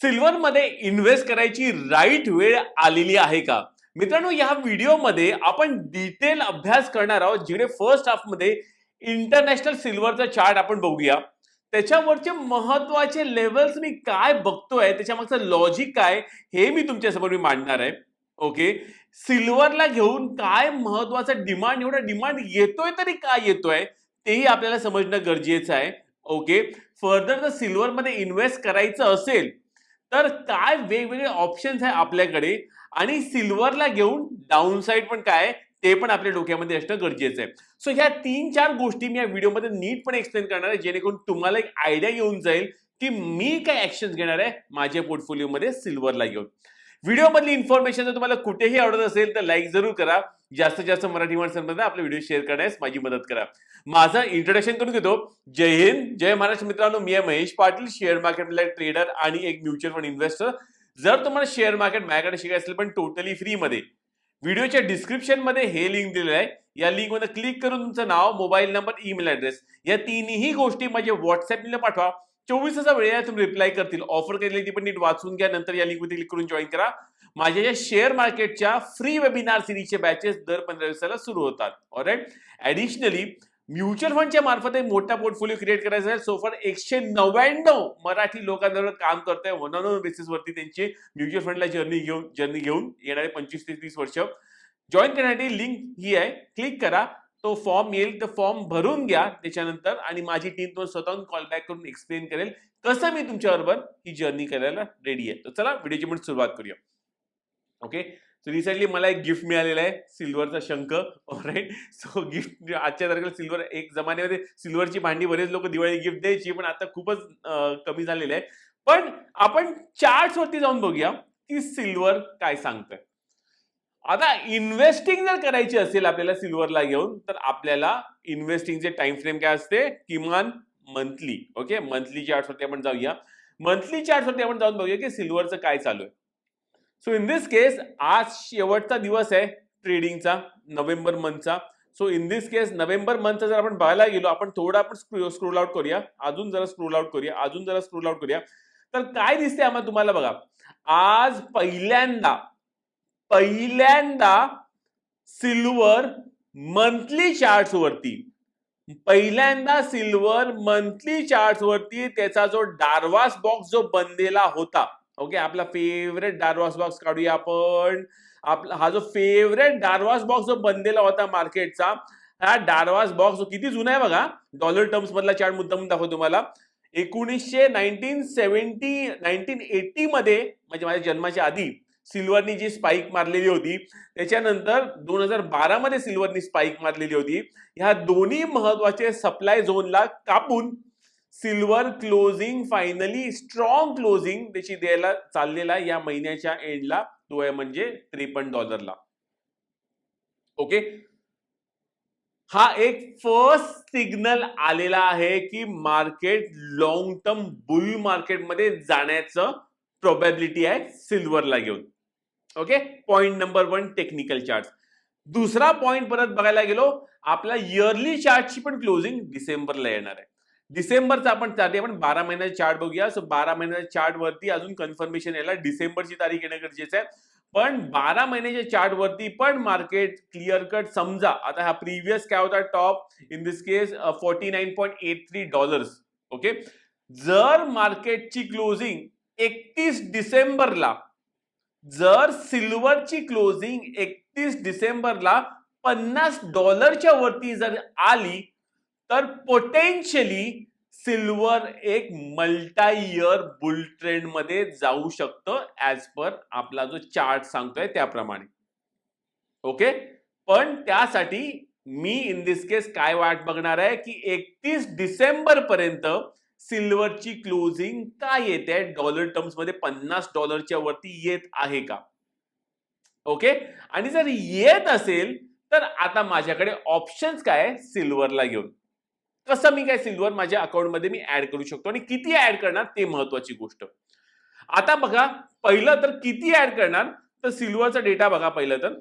सिल्वरमध्ये invest करायची right वेळ आलेली आहे का? मित्रांनो या व्हिडिओमध्ये आपण डिटेल अभ्यास करणार आहोत जिकडे फर्स्ट हाफमध्ये इंटरनॅशनल सिल्वरचा चार्ट आपण बघूया. त्याच्यावरचे महत्त्वाचे लेवल्स मी काय बघतोय त्याच्यामागचं लॉजिक काय हे मी तुमच्यासमोर मी मांडणार आहे. ओके? सिल्वरला घेऊन काय महत्त्वाचा डिमांड एवढा डिमांड येतोय तरी काय येतोय तेही आपल्याला समजणं गरजेचं आहे. ओके? फर्दर जर सिल्वरमध्ये इन्व्हेस्ट करायचं असेल तर काय वेगवेगळे ऑप्शन्स आहे आपल्याकडे आणि सिल्वरला घेऊन डाऊन साईड पण काय आहे, ते पण आपल्या डोक्यामध्ये असणं गरजेचं आहे. सो ह्या तीन चार गोष्टी मी या व्हिडिओमध्ये नीटपणे एक्सप्लेन करणार आहे जेणेकरून तुम्हाला एक आयडिया येऊन जाईल की मी काय ऍक्शन घेणार आहे माझ्या पोर्टफोलिओमध्ये सिल्वरला घेऊन. व्हिडिओमधली इन्फॉर्मेशन जर तुम्हाला कुठेही आवडत असेल तर लाईक जरूर करा. जास्तीत जास्त मराठी माणसांमध्ये आपला व्हिडिओ शेअर करण्यास माझी मदत करा. माझं इंट्रोडक्शन करून घेतो. जय हिंद जय महाराष्ट्र मित्रांनो. मी आहे महेश पाटील शेअर मार्केटमधला ट्रेडर आणि एक म्युच्युअल फंड इन्व्हेस्टर जर तुम्हाला शेअर मार्केट माझ्याकडे शिकायचं असेल पण टोटली फ्रीमध्ये व्हिडिओच्या डिस्क्रिप्शनमध्ये हे लिंक दिलेलं आहे. या लिंकमध्ये क्लिक करून तुमचं नाव मोबाईल नंबर ईमेल ऍड्रेस या तिन्ही गोष्टी माझ्या व्हॉट्सअपला पाठवा. चोवीस तासा वेळ आहे तुम्ही रिप्लाय करतील. ऑफर केलेली ती पण नीट वाचून घ्या नंतर या लिंक क्लिक करून जॉईन करा. माझ्या या शेअर मार्केटच्या फ्री वेबिनार सिरीजचे बॅचेस दर पंधरा दिवसाला सुरू होतात. ऑलराईट ऍडिशनली म्युच्युअल फंडच्या मार्फत एक मोठा पोर्टफोलिओ क्रिएट करायचा आहे. सोफर एकशे नव्याण्णव मराठी लोकांबरोबर काम करतंय. वन ऑन वन बेसिस वरती त्यांची म्युच्युअल फंडला जर्नी घेऊन जर्नी घेऊन येणारे पंचवीस ते तीस वर्ष. जॉईन करण्यासाठी लिंक ही आहे. क्लिक करा. तो फॉर्म येईल तर फॉर्म भरून घ्या त्याच्यानंतर आणि माझी टीम तुम्हाला स्वतःहून कॉल बॅक करून एक्सप्लेन करेल कसं मी तुमच्याबरोबर ही जर्नी करायला रेडी आहे. तर चला व्हिडिओची पण सुरुवात करूया. ओके सो रिसेंटली मला एक गिफ्ट मिळालेला आहे सिल्वरचा शंख. राईट सो गिफ्ट आजच्या तारखेला सिल्वर एक जमान्यामध्ये सिल्वरची भांडी बरेच लोक दिवाळी गिफ्ट द्यायची पण आता खूपच कमी झालेलं आहे. पण आपण चार्ट वरती जाऊन बघूया की सिल्वर काय सांगतंय. आता इन्व्हेस्टिंग जर करायची असेल आपल्याला सिल्वरला घेऊन तर आपल्याला इन्व्हेस्टिंगचे टाइम फ्रेम काय असते? किमान मंथली ओके मंथली चार्टवरती आपण जाऊया. मंथली चार्टवरती आपण जाऊन बघूया की सिल्वरचं काय चालू आहे. सो इन दिस केस आज शेवटचा दिवस आहे ट्रेडिंगचा November मंथचा so in this case November मंथचा जर आपण बघायला गेलो आपण थोडा आपण स्क्रोल आउट करूया. अजून जरा स्क्रोल आउट करूया. अजून जरा स्क्रोल आउट करूया. तर काय दिसते आम्हाला तुम्हाला बघा? आज पहिल्यांदा पहिल्यांदा सिल्वर मंथली चार्ट वरती. पहिल्यांदा सिल्वर मंथली चार्ट वरती त्याचा जो डारवास बॉक्स जो बनलेला होता. ओके आपला फेवरेट डारवास बॉक्स काढूया आपण. आपला हा जो फेवरेट डारवास बॉक्स जो बनलेला होता मार्केटचा हा डारवास बॉक्स किती जुना आहे बघा? डॉलर टर्म्स मधला चार्ट मुद्दाम दाखवतो तुम्हाला. एकोणीसशे नाईन्टीन सेव्हन्टी नाईन्टीन एटी मध्ये म्हणजे माझ्या जन्माच्या आधी सिल्वरनी जी स्पाईक मारलेली होती त्याच्यानंतर दोन हजार बारा मध्ये सिल्वरनी स्पाईक मारलेली होती. ह्या दोन्ही महत्त्वाचे सप्लाय झोनला कापून silver closing finally strong closing त्याची द्यायला चाललेला या महिन्याच्या एंडला तो आहे म्हणजे त्रेपन्न डॉलरला ओके हा एक फर्स्ट सिग्नल आलेला आहे की मार्केट लॉंग टर्म बुल मार्केटमध्ये जाण्याचं प्रोबॅबिलिटी आहे सिल्वरला घेऊन. Okay point number one technical chart दुसरा पॉइंट परत बघायला गेलो आपला इयरली चार्टची पण क्लोजिंग डिसेंबरला येणार आहे. डिसेंबरचा आपण चार्ट आपण बारा महिन्याचा चार्ट बघूया. सो बारा महिन्याच्या चार्ट वरती अजून कन्फर्मेशन यायला डिसेंबरची तारीख येणं गरजेचं आहे. पण बारा महिन्याच्या चार्ट वरती पण मार्केट क्लिअर कट समजा आता हा प्रिव्हियस काय होता? Top in this case forty nine point eight three dollars okay जर मार्केटची क्लोजिंग एकतीस डिसेंबरला जर सिल्वरची क्लोजिंग एकतीस डिसेंबरला पन्नास डॉलरच्या वरती जर आली तर पोटेन्शियली सिल्वर एक मल्टा इयर बुल ट्रेंडमध्ये जाऊ शकतं ऍज पर आपला जो चार्ट सांगतोय त्याप्रमाणे. ओके पण त्यासाठी मी इन दिस केस काय वाट बघणार आहे की एकतीस डिसेंबर पर्यंत सिल्वरची क्लोजिंग काय येते? डॉलर टर्म्समध्ये पन्नास डॉलरच्या वरती येत आहे का? ओके? आणि जर येत असेल तर आता माझ्याकडे ऑप्शन्स काय सिल्वरला घेऊन. कसं मी काय सिल्वर माझ्या अकाउंटमध्ये मी ऍड करू शकतो आणि किती ऍड करणार ते महत्वाची गोष्ट. आता बघा पहिलं तर किती ऍड करणार? तर सिल्वरचा डेटा बघा पहिलं तर.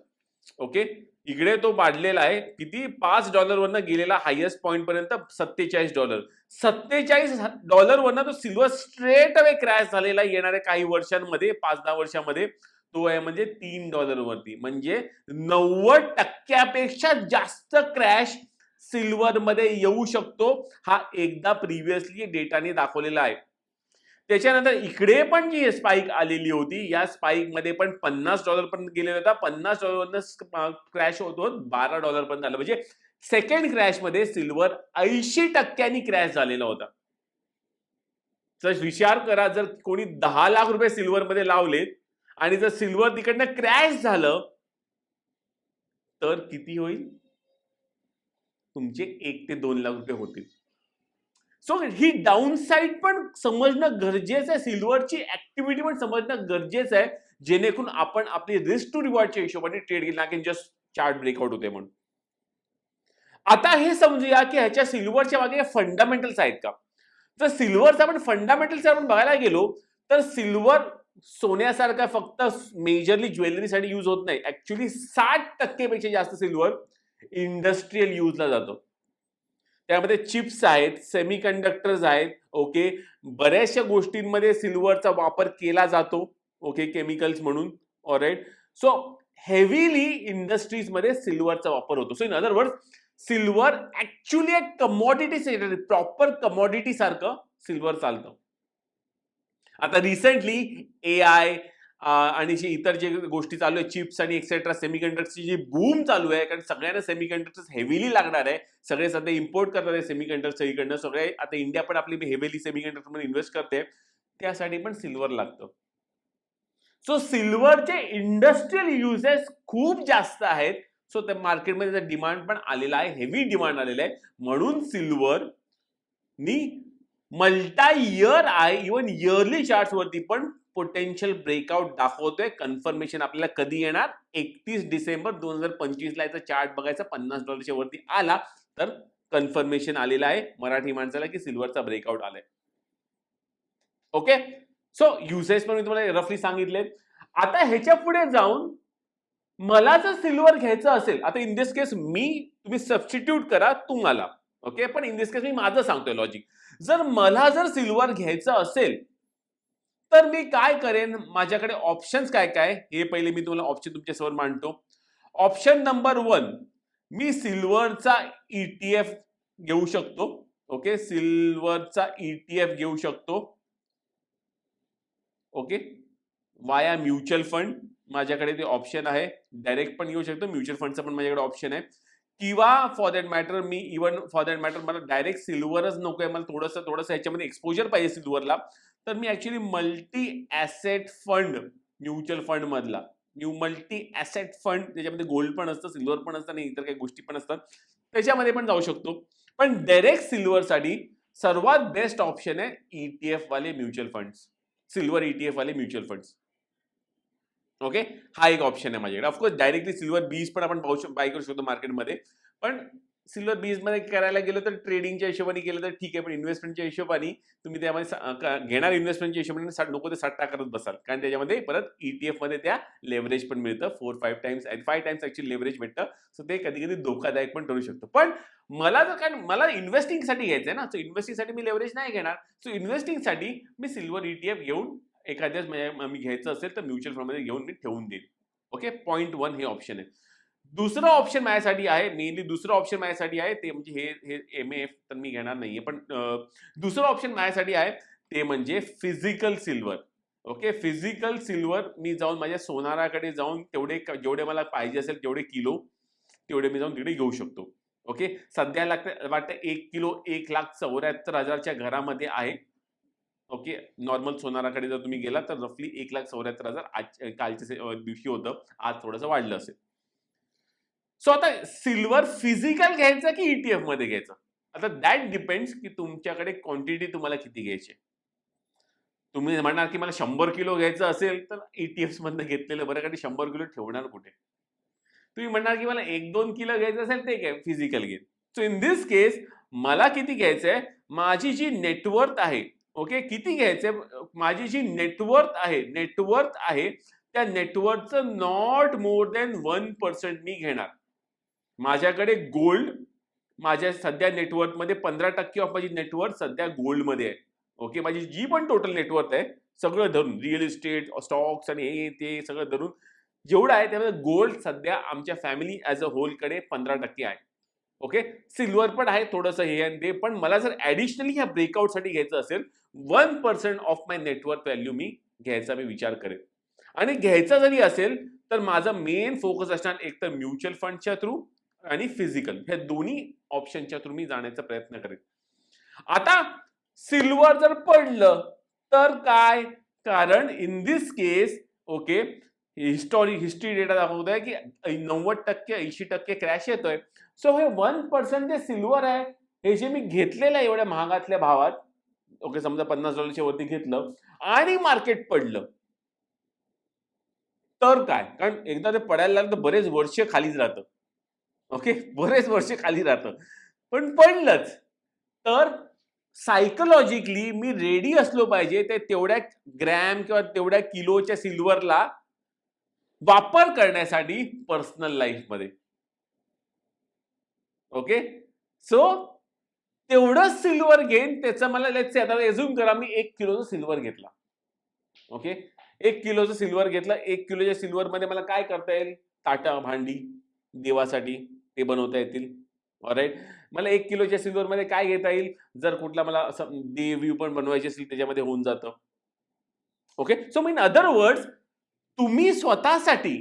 ओके? इकडे तो वाढलेला आहे. किती? पाच डॉलरवरनं गेलेला हायएस्ट पॉईंट पर्यंत सत्तेचाळीस डॉलर सत्तेचाळीस डॉलरवरनं तो सिल्वर स्ट्रेट अवे क्रॅश झालेला आहे येणाऱ्या काही वर्षांमध्ये पाच दहा वर्षांमध्ये. तो आहे म्हणजे तीन डॉलर वरती. म्हणजे नव्वद टक्क्यापेक्षा जास्त क्रॅश सिल्वर मध्ये येऊ शकतो. हा एकदा प्रिव्हियसली डेटाने दाखवलेला आहे. त्याच्यानंतर इकडे पण जी स्पाईक आलेली होती या स्पाईकमध्ये पण पन्नास डॉलर पर्यंत गेलेला होता. पन्नास डॉलर क्रॅश होतो बारा डॉलर पर्यंत आलं म्हणजे सेकंड क्रॅशमध्ये सिल्वर ऐंशी टक्क्यांनी क्रॅश झालेला होता. तर विचार करा जर कोणी दहा लाख रुपये सिल्वर मध्ये लावलेत आणि जर सिल्वर तिकडनं क्रॅश झालं तर किती होईल? तुमचे एक ते दोन लाख रुपये होतील. सो ही डाऊन साईड पण समजणं गरजेचं आहे. सिल्वरची ऍक्टिव्हिटी पण समजणं गरजेचं आहे. जेणेकरून आपण आपली रिस्क टू रिवॉर्डच्या हिशोबाने ट्रेड केली ना की जस्ट चार्ट ब्रेकआउट होते म्हणून. आता हे समजूया की ह्याच्या सिल्वरच्या मागे फंडामेंटल्स आहेत का? तर सिल्वरचा आपण फंडामेंटल्स आपण बघायला गेलो तर सिल्वर सोन्यासारखा फक्त मेजरली ज्वेलरीसाठी यूज होत नाही. ऍक्च्युली साठ टक्केपेक्षा जास्त सिल्वर इंडस्ट्रीयल यूजला जातो. त्यामध्ये चिप्स आहेत सेमी कंडक्टर्स आहेत ओके बऱ्याचशा गोष्टींमध्ये सिल्वरचा वापर केला जातो ओके केमिकल्स म्हणून ऑराईट सो हेवीली इंडस्ट्रीजमध्ये सिल्वरचा वापर होतो. So in other word silver actually एक कमॉडिटी प्रॉपर कमॉडिटी सारखं सिल्वर चालतं. आता रिसेंटली ए आय आणि जे इतर जे गोष्टी चालू आहे चिप्स आणि एक्सेट्रा सेमीकंडक्टरची जी बूम चालू आहे कारण सगळ्यांना सेमीकंडक्टर्स हेवीली लागणार आहे. सगळे सध्या इम्पोर्ट करतात आहे सेमीकंडक्टर सगळीकडनं. सगळे आता इंडिया पण आपली हेवीली सेमीकंडक्टरमध्ये इन्व्हेस्ट करते. त्यासाठी पण सिल्वर लागतं. सो सिल्वरचे इंडस्ट्रियल युजेस खूप जास्त आहेत. सो त्या मार्केटमध्ये त्याचा डिमांड पण आलेला आहे हेवी डिमांड आलेला आहे. म्हणून सिल्वर नी मल्टा इयर आहे इवन इयरली चार्ट्सवरती वरती पण पोटेन्शियल ब्रेकआउट दाखवतोय. कन्फर्मेशन आपल्याला कधी येणार? एकतीस डिसेंबर दोन हजार पंचवीस ला याचा चार्ट बघायचा. पन्नास डॉलरच्या वरती आला तर कन्फर्मेशन आलेलं आहे मराठी माणसाला की सिल्वरचा ब्रेकआउट आलाय. ओके सो युसेस पण मी तुम्हाला रफली सांगितले आता ह्याच्या पुढे जाऊन मला जर सिल्वर घ्यायचं असेल आता इन दिस केस मी तुम्ही सबस्टिट्यूट करा तुम्हाला. ओके पण इन दिस केस मी माझं सांगतोय लॉजिक जर मला जर सिल्वर घ्यायचं असेल तर मी काय करेन? माझ्याकडे ऑप्शन्स काय काय? हे पहिले मी तुम्हाला ऑप्शन तुमच्यासमोर मांडतो. ऑप्शन नंबर वन मी सिल्वरचा ईटीएफ घेऊ शकतो. ओके सिल्वरचा ईटीएफ घेऊ शकतो. ओके वाया म्युच्युअल फंड माझ्याकडे ते ऑप्शन आहे. डायरेक्ट पण घेऊ शकतो. म्युच्युअल फंडचा पण माझ्याकडे ऑप्शन आहे. किंवा फॉर दॅट मॅटर मी इवन फॉर दॅट मॅटर मला डायरेक्ट सिल्वरच नको आहे. मला थोडंसं थोडंसं ह्याच्यामध्ये एक्सपोजर पाहिजे सिल्वरला तर मी actually multi asset fund mutual fund मधला. न्यू मल्टी ॲसेट फंड त्याच्यामध्ये गोल्ड पण असतं सिल्वर पण असतं आणि इतर काही गोष्टी पण असतात. त्याच्यामध्ये पण जाऊ शकतो. पण डायरेक्ट सिल्वरसाठी सर्वात बेस्ट ऑप्शन आहे ईटीएफ वाले म्युच्युअल फंड्स सिल्वर ईटीएफ वाले म्युच्युअल फंड्स ओके हा एक ऑप्शन आहे माझ्याकडे. ऑफकोर्स डायरेक्टली सिल्वर बीज पण आपण पाहू बाय करू शकतो मार्केटमध्ये पण सिल्वर बीजमध्ये करायला गेलं तर ट्रेडिंगच्या हिशोबाने केलं तर ठीक आहे. पण इन्व्हेस्टमेंटच्या हिशोबाने तुम्ही त्यामध्ये घेणार इन्व्हेस्टमेंटच्या हिशोबाने नको ते साठ करत बसाल. कारण त्याच्यामध्ये परत ईटीएफमध्ये त्या लेवरेज पण मिळतं. Four five times five times actually leverage भेटतं. सो ते कधी कधी धोकादायक पण ठरू शकतो. पण मला जर काय मला इन्व्हेस्टिंगसाठी घ्यायचं आहे ना. सो इन्व्हेस्टिंगसाठी मी लेवरेज नाही घेणार. सो इन्व्हेस्टिंगसाठी मी सिल्वर ईटीएफ घेऊन एखाद्याच म्हणजे मी घ्यायचं असेल तर म्युच्युअल फंडमध्ये घेऊन मी ठेवून देईन. ओके? पॉईंट वन हे ऑप्शन आहे. दुसरं ऑप्शन माझ्यासाठी आहे मेनली दुसरं ऑप्शन माझ्यासाठी आहे ते म्हणजे हे हे एम एफ तर मी घेणार नाहीये पण दुसरं ऑप्शन माझ्यासाठी आहे ते म्हणजे physical silver okay? Physical silver मी जाऊन माझ्या सोनाराकडे जाऊन तेवढे जेवढे मला पाहिजे असेल तेवढे किलो तेवढे मी जाऊन तिकडे घेऊ शकतो. ओके? सध्या लागतं वाटतं एक किलो एक लाख चौऱ्याहत्तर हजारच्या घरामध्ये आहे. ओके नॉर्मल सोनाराकडे जर तुम्ही गेला तर रफली एक लाख चौऱ्याहत्तर हजार आज कालच्या दिवशी होतं. आज थोडंसं वाढलं असेल. सो आता सिल्वर फिजिकल घ्यायचं की ईटीएफमध्ये घ्यायचं? आता दॅट डिपेंड्स की तुमच्याकडे क्वांटिटी तुम्हाला किती घ्यायची तुम्ही म्हणणार की मला शंभर किलो घ्यायचं असेल तर ईटीएफ मधनं घेतलेलं बरं कारण शंभर किलो ठेवणार कुठे? तुम्ही म्हणणार की मला एक दोन किलो घ्यायचं असेल ते काय फिजिकल घेत सो इन दिस केस मला किती घ्यायचं आहे माझी जी नेटवर्थ आहे ओके? किती घ्यायचे? माझी जी नेटवर्थ आहे नेटवर्थ आहे त्या नेटवर्कचं not more than one percent मी घेणार. माझ्याकडे गोल्ड माझ्या सध्या नेटवर्कमध्ये पंधरा टक्के ऑफ माझी नेटवर्क सध्या गोल्डमध्ये आहे. ओके? माझी जी पण टोटल नेटवर्क आहे सगळं धरून रिअल इस्टेट स्टॉक्स आणि हे ते सगळं धरून जेवढं आहे त्यामध्ये गोल्ड सध्या आमच्या फॅमिली ॲज अ होलकडे पंधरा टक्के आहे. ओके? सिल्वर पण आहे थोडंसं हे आणि ते पण मला जर ॲडिशनली ह्या ब्रेकआउटसाठी घ्यायचं असेल one percent of my network value मी घ्यायचा मी विचार करेन. आणि घ्यायचा जरी असेल तर माझा मेन फोकस असणार एक तर म्युच्युअल फंडच्या थ्रू आणि फिजिकल ह्या दोन्ही ऑप्शनच्या थ्रू मी जाण्याचा प्रयत्न करेन. आता सिल्वर जर पडलं तर काय? कारण in this case okay history history data दाखवत आहे की नव्वद टक्के ऐंशी टक्के क्रॅश येतोय. सो हे वन पर्सेंट जे सिल्वर आहे हे जे मी घेतलेलं आहे एवढ्या महागातल्या भावात ओके समजा पन्नास डॉलरच्या वरती घेतलं आणि मार्केट पडलं तर काय? कारण एकदा ते पडायला लागलं तर बरेच वर्ष खालीच राहतं. ओके बरेच वर्ष खाली राहतं. पण पडलंच. तर सायकोलॉजिकली मी रेडी असलो पाहिजे ते तेवढ्या ग्रॅम किंवा तेवढ्या किलोच्या सिल्वरला वापर करण्यासाठी पर्सनल लाईफमध्ये ओके सो तेवढं सिल्वर घेईन त्याचं मला आता एझ्युम करा मी एक किलोचं सिल्वर घेतला. ओके एक किलोचं सिल्वर घेतलं एक किलोच्या सिल्वर मध्ये मला काय करता येईल? ताटा भांडी देवासाठी ते बनवता येतील. राईट मला एक किलोच्या सिल्वर मध्ये काय घेता येईल? जर कुठला मला असं देवी पण बनवायची असेल त्याच्यामध्ये होऊन जातं. Okay so mean other words तुम्ही स्वतःसाठी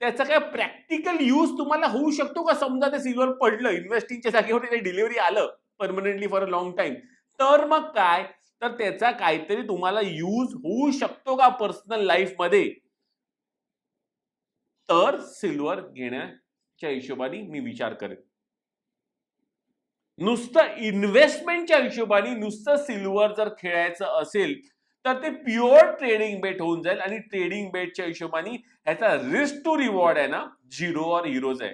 त्याचा काय प्रॅक्टिकल यूज तुम्हाला होऊ शकतो का? समजा ते सिल्वर पडलं इन्व्हेस्टिंगच्या जागेवर ते डिलिव्हरी आलं permanently for a long time तर मग काय? तर त्याचा काहीतरी तुम्हाला यूज होऊ शकतो का पर्सनल लाईफमध्ये? तर सिल्वर घेण्याच्या हिशोबाने मी विचार करेन. नुसतं इन्व्हेस्टमेंटच्या हिशोबाने नुसतं सिल्वर जर खेळायचं असेल तर ते प्युअर ट्रेडिंग बेट होऊन जाईल आणि ट्रेडिंग बेटच्या हिशोबाने ह्याचा रिस्क टू रिवॉर्ड आहे ना झिरो और हिरोज आहे.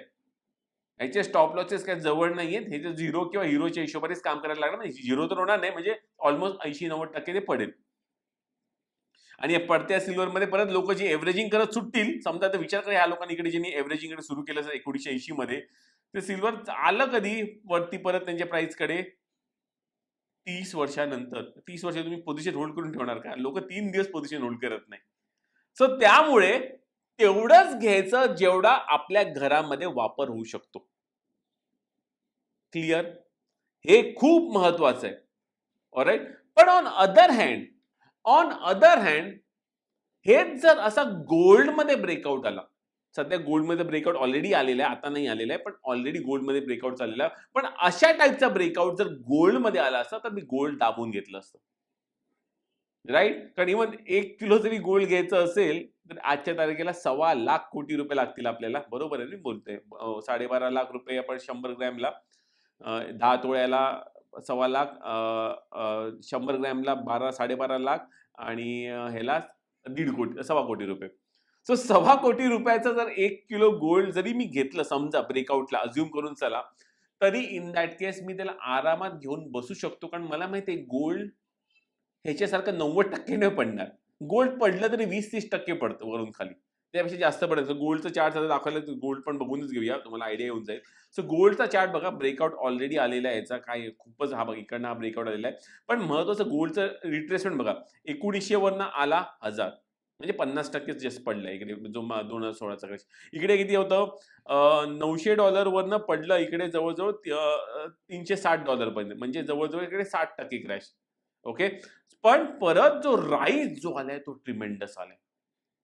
ह्याचे स्टॉप लॉसेस काय जवळ नाहीयेत हे जे झिरो किंवा हिरोच्या हिशोबानेच काम करायला लागणार नाही. झिरो तर होणार नाही म्हणजे ऑलमोस्ट ऐंशी नव्वद टक्के ते पडेल. आणि पडत्या सिल्वर मध्ये परत लोक जे एव्हरेजिंग करत सुटतील समजा तर विचार करा ह्या लोकांनी इकडे ज्यांनी एव्हरेजिंग सुरू केलं एकोणीशे ऐंशी मध्ये ते सिल्वर आलं कधी? वरती परत त्यांच्या प्राइसकडे तीस वर्षानंतर तीस वर्ष तुम्ही पोझिशन होल्ड करून ठेवणार का? लोक तीन दिवस पोझिशन होल्ड करत नाही सो त्यामुळे तेवढंच घ्यायचं जेवढा आपल्या घरामध्ये वापर होऊ शकतो. क्लिअर हे खूप महत्वाचं आहे. ऑराईट पण on other hand on other hand हेच जर असा गोल्डमध्ये ब्रेकआउट आला सध्या गोल्डमध्ये ब्रेकआउट ऑलरेडी आलेला आहे आता नाही आलेला आहे पण ऑलरेडी गोल्डमध्ये ब्रेकआउट झालेला आहे. पण अशा टाईपचा ब्रेकआउट जर गोल्डमध्ये आला असता तर मी गोल्ड दाबून घेतलं असतं. राईट कारण इव्हन एक किलो जरी गोल्ड घ्यायचं असेल तर आजच्या तारखेला सव्वा लाख कोटी रुपये लागतील आपल्याला. बरोबर आहे मी बोलतोय. साडेबारा लाख रुपये आपण शंभर ग्रॅमला दहा तोळ्याला सव्वा लाख शंभर ग्रॅमला बारा साडेबारा लाख आणि ह्याला दीड कोटी सव्वा कोटी रुपये. सो सव्वा कोटी रुपयाचं जर एक किलो गोल्ड जरी मी घेतलं समजा ब्रेकआउटला अज्युम करून चला तरी इन दॅट केस मी त्याला आरामात घेऊन बसू शकतो. कारण मला माहिती आहे गोल्ड ह्याच्यासारखं नव्वद टक्के नाही पडणार. गोल्ड पडलं तरी वीस तीस टक्के पडतं वरून खाली. त्यापेक्षा जास्त पडायचं गोल्डचं चार्ट आता दाखवलं गोल्ड पण बघूनच घेऊया. तुम्हाला आयडिया येऊन जाईल. सो गोल्डचा चार्ट बघा ब्रेकआउट ऑलरेडी आलेला आहे. याचा काय खूपच हा बघ इकडनं हा ब्रेकआउट आलेला आहे. पण महत्वाचं गोल्डचं रिट्रेसमेंट बघा. एकोणीसशे वरनं आला हजार. म्हणजे पन्नास टक्केच जस्ट पडलं. इकडे जो दोन हजार सोळाचा क्रॅश इकडे किती होतं? नऊशे डॉलर वरनं पडलं इकडे जवळजवळ तीनशे साठ डॉलरपर्यंत म्हणजे जवळजवळ इकडे साठ टक्के क्रॅश ओके पण परत जो राईज जो आलाय तो ट्रिमेंडस आलाय.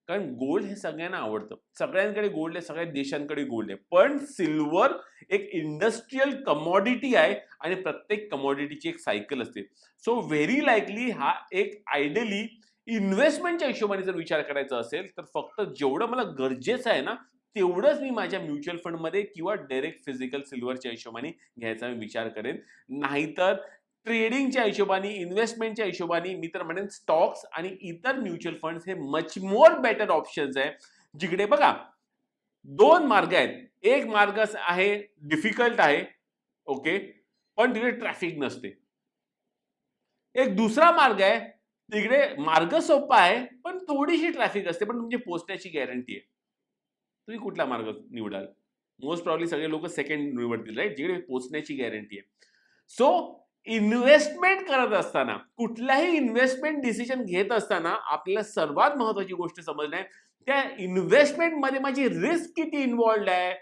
कारण गोल्ड हे सगळ्यांना आवडतं. सगळ्यांकडे गोल्ड आहे सगळ्या देशांकडे गोल्ड आहे. पण सिल्वर एक इंडस्ट्रीयल कमॉडिटी आहे आणि प्रत्येक कमॉडिटीची एक सायकल असते. सो व्हेरी लाईकली हा एक आयडियली इन्व्हेस्टमेंटच्या हिशोबाने जर विचार करायचा असेल तर फक्त जेवढं मला गरजेचं आहे ना तेवढंच मी माझ्या म्युच्युअल फंडमध्ये किंवा डायरेक्ट फिजिकल सिल्वरच्या हिशोबाने घ्यायचा मी विचार करेन. नाहीतर ट्रेडिंगच्या हिशोबाने इन्व्हेस्टमेंटच्या हिशोबाने मी तर म्हणेन स्टॉक्स आणि इतर म्युच्युअल फंड्स हे मच मोर बेटर ऑप्शन्स आहे. जिकडे बघा दोन मार्ग आहेत. एक मार्ग आहे डिफिकल्ट आहे ओके पण तिकडे ट्रॅफिक नसते. एक दुसरा मार्ग आहे तिकडे मार्ग सोपा आहे पण थोडीशी ट्रॅफिक असते पण तुमची पोचण्याची गॅरंटी आहे. तुम्ही कुठला मार्ग निवडाल? मोस्ट प्रॉब्ली सगळे लोक सेकंड निवडतील राईट जिकडे पोचण्याची गॅरंटी आहे. सो इन्व्हेस्टमेंट करत असताना कुठलाही इन्व्हेस्टमेंट डिसिजन घेत असताना आपल्याला सर्वात महत्वाची गोष्ट समजली आहे त्या इन्व्हेस्टमेंटमध्ये माझी रिस्क किती इन्वॉल्ड आहे?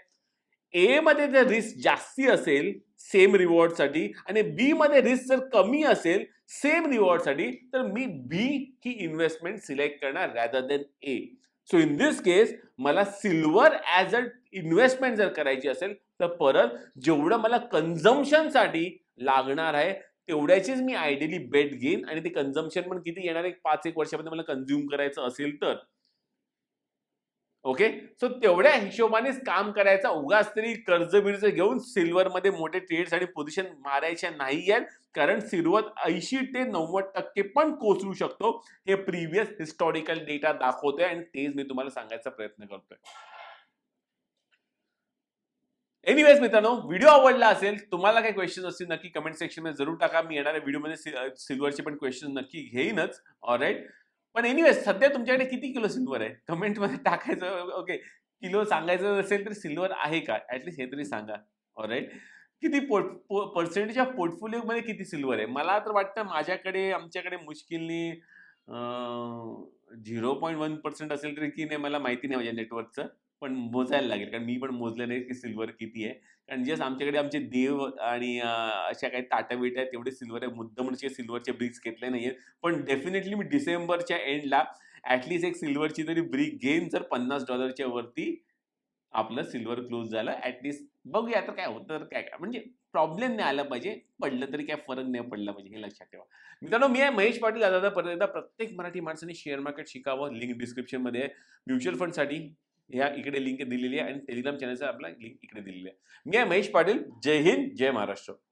ए मध्ये जर रिस्क जास्ती असेल सेम रिवॉर्डसाठी आणि बी मध्ये रिस्क जर कमी असेल सेम रिवॉर्डसाठी तर मी बी ही इन्व्हेस्टमेंट सिलेक्ट करणार rather then a so in this case मला सिल्वर ॲज अ इन्व्हेस्टमेंट जर करायची असेल तर परत जेवढं मला कन्झम्पशनसाठी लागणार आहे तेवढ्याचीच मी आयडियली बेट घेईन आणि ते कन्झम्पशन पण किती येणार आहे? पाच एक वर्षामध्ये मला कन्झ्युम करायचं असेल तर. ओके? सो तेवढ्या हिशोबानेच काम करायचा. उगाच तरी कर्ज बिर्ज घेऊन सिल्वर मध्ये मोठे ट्रेड्स आणि पोझिशन मारायच्या नाही आहेत. कारण सिल्वर ऐंशी ते नव्वद टक्के पण कोसळू शकतो. हे प्रिव्हियस हिस्टॉरिकल डेटा दाखवतोय आणि तेच मी तुम्हाला सांगायचा प्रयत्न करतोय. एनिवेज मित्रांनो व्हिडिओ आवडला असेल तुम्हाला काही क्वेश्चन असतील नक्की कमेंट सेक्शनमध्ये जरूर टाका. मी येणाऱ्या व्हिडिओमध्ये सिल्वरचे पण क्वेश्चन नक्की घेईनच. ऑलराईट पण एनिवेज सध्या तुमच्याकडे किती किलो सिल्वर आहे? कमेंटमध्ये टाकायचं ओके किलो सांगायचं असेल तर सिल्वर आहे का? ऍटलीस्ट हे तरी सांगा. ऑलराईट किती पोर्ट पर्सेंटेज ऑफ पोर्टफोलिओमध्ये किती सिल्वर आहे? मला तर वाटतं माझ्याकडे आमच्याकडे मुश्किलनी झिरो पॉईंट वन पर्सेंट असेल तरी की नाही मला माहिती नाही माझ्या नेटवर्कचं पण मोजायला लागेल. कारण मी पण मोजलं नाही की सिल्वर किती आहे. कारण जस्ट आमच्याकडे आमचे देव आणि अशा काही ताटाबीट आहेत तेवढे सिल्वर आहे मुद्दमचे सिल्वरचे ब्रिक्स घेतले नाहीयेत. पण डेफिनेटली मी डिसेंबरच्या एंडला ऍटलीस्ट एक सिल्वरची तरी ब्रिक घेईन. जर पन्नास डॉलरच्या वरती आपलं सिल्वर क्लोज झालं ऍटलीस्ट बघूया तर काय होतं तर काय काय. म्हणजे प्रॉब्लेम नाही आला पाहिजे. पडलं तरी काय फरक नाही पडला पाहिजे हे लक्षात ठेवा. मित्रांनो मी आहे महेश पाटील. दादा परत एकदा प्रत्येक मराठी माणसाने शेअर मार्केट शिकावं. लिंक डिस्क्रिप्शनमध्ये आहे. म्युच्युअल फंडसाठी ह्या इकडे लिंक दिलेली आहे आणि टेलिग्राम चॅनलचा आपला लिंक इकडे दिलेली आहे. मी आहे महेश पाटील. जय हिंद जय महाराष्ट्र.